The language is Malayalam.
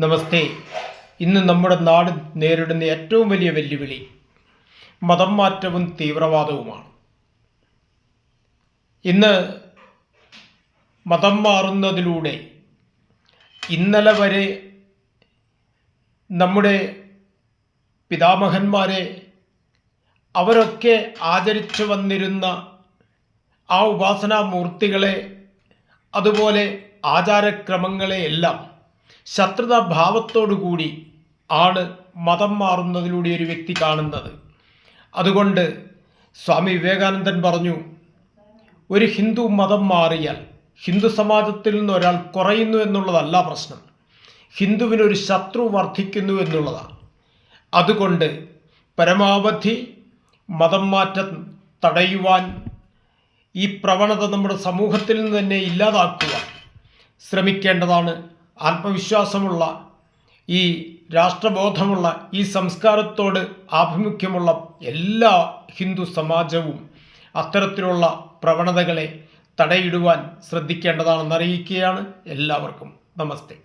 നമസ്തേ. ഇന്ന് നമ്മുടെ നാട് നേരിടുന്ന ഏറ്റവും വലിയ വെല്ലുവിളി മതം മാറ്റവും തീവ്രവാദവുമാണ്. ഇന്ന് മതം മാറുന്നതിലൂടെ ഇന്നലെ വരെ നമ്മുടെ പിതാമഹന്മാരെ അവരൊക്കെ ആചരിച്ചു വന്നിരുന്ന ആ ഉപാസനാമൂർത്തികളെ അതുപോലെ ആചാരക്രമങ്ങളെയെല്ലാം ശത്രുതാഭാവത്തോടുകൂടി ആണ് മതം മാറുന്നതിലൂടെ ഒരു വ്യക്തി കാണുന്നത്. അതുകൊണ്ട് സ്വാമി വിവേകാനന്ദൻ പറഞ്ഞു ഒരു ഹിന്ദു മതം മാറിയാൽ ഹിന്ദു സമാജത്തിൽ നിന്ന് ഒരാൾ കുറയുന്നു എന്നുള്ളതല്ല പ്രശ്നം. ഹിന്ദുവിനൊരു ശത്രു വർദ്ധിക്കുന്നു എന്നുള്ളതാണ്. അതുകൊണ്ട് പരമാവധി മതം മാറ്റം തടയുവാൻ ഈ പ്രവണത നമ്മുടെ സമൂഹത്തിൽ നിന്ന് തന്നെ ഇല്ലാതാക്കുവാൻ ശ്രമിക്കേണ്ടതാണ് ആത്മവിശ്വാസമുള്ള ഈ രാഷ്ട്രബോധമുള്ള ഈ സംസ്കാരത്തോട് ആഭിമുഖ്യമുള്ള എല്ലാ ഹിന്ദു സമാജവും അത്തരത്തിലുള്ള പ്രവണതകളെ തടയിടുവാൻ ശ്രദ്ധിക്കേണ്ടതാണെന്ന് അറിയിക്കുകയാണ് എല്ലാവർക്കും. നമസ്തേ.